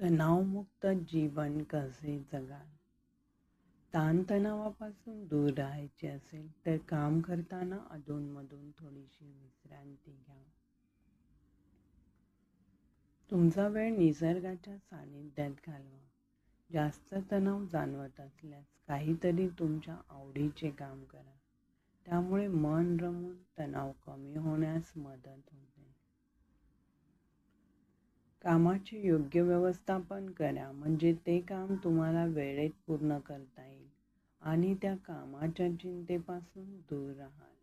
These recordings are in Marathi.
तणावमुक्त जीवन कसे जगाल? ताणतणावापासून दूर राहायचे असेल तर काम करताना अधूनमधून थोडीशी विश्रांती घ्या. तुमचा वेळ निसर्गाच्या सानिध्यात घालवा. जास्त तणाव जाणवत असल्यास काहीतरी तुमच्या आवडीचे काम करा. त्यामुळे मन रमून तणाव कमी होण्यास मदत होईल. कामाचे योग्य व्यवस्थापन करा. म्हणजे ते काम तुम्हाला वेळेत पूर्ण करता येईल आणि त्या कामाच्या चिंतेपासून दूर राहाल.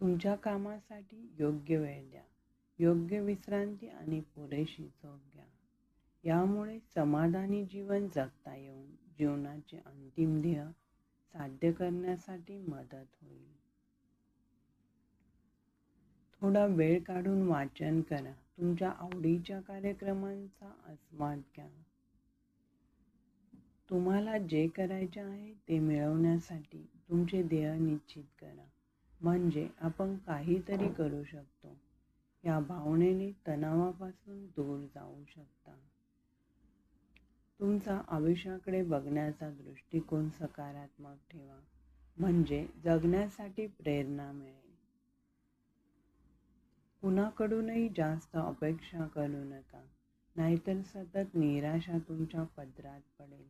तुमच्या कामासाठी योग्य वेळ द्या. योग्य विश्रांती आणि पुरेशी झोप घ्या. यामुळे समाधानी जीवन जगता येऊन जीवनाचे अंतिम ध्येय साध्य करण्यासाठी मदत होईल. थोडा वेळ काढून वाचन करा. तुमच्या आवडीच्या कार्यक्रमांचा आस्वाद घ्या. तुम्हाला जे करायचे आहे ते मिळवण्यासाठी तुमचे ध्येय निश्चित करा. म्हणजे आपण काहीतरी करू शकतो. या भावनेने तणावापासून दूर जाऊ शकता. तुमचा आयुष्याकडे बघण्याचा दृष्टिकोन सकारात्मक ठेवा. म्हणजे जगण्यासाठी प्रेरणा मिळेल. कुणाकडूनही जास्त अपेक्षा करू नका नाहीतर सतत निराशा तुमच्या पदरात पडेल.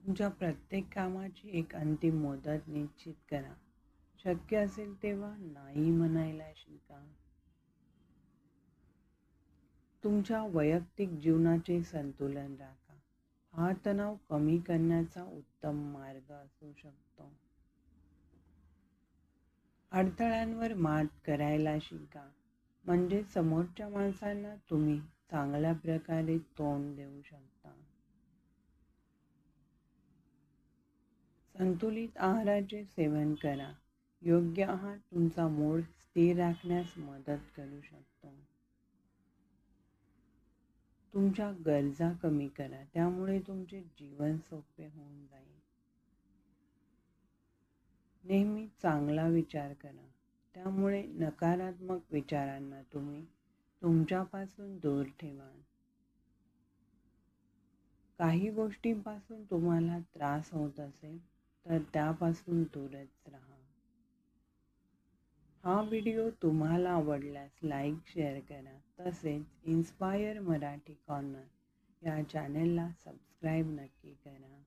तुमच्या प्रत्येक कामाची एक अंतिम मुदत निश्चित करा. शक्य असेल तेव्हा नाही म्हणायला शिका. तुमच्या वैयक्तिक जीवनाचे संतुलन राखा. हा तणाव कमी करण्याचा उत्तम मार्ग असू शकतो. अडथळ्यांवर मात करायला शिका. म्हणजे समोरच्या माणसांना तुम्ही चांगल्या प्रकारे तोंड देऊ शकता. संतुलित आहाराचे सेवन करा. योग्य आहार तुमचा मूड स्थिर राखण्यास मदत करू शकतो. तुमच्या गरजा कमी करा. त्यामुळे तुमचे जीवन सोपे होऊन जाईल. नेहमी चांगला विचार करा. त्यामुळे नकारात्मक विचारांना तुम्ही तुमच्यापासून दूर ठेवा. काही गोष्टींपासून तुम्हाला त्रास होत असेल तर त्यापासून दूरच राहा. हा व्हिडिओ तुम्हाला आवडल्यास लाईक शेअर करा. तसेच इन्स्पायर मराठी कॉर्नर या चॅनेलला सबस्क्राईब नक्की करा.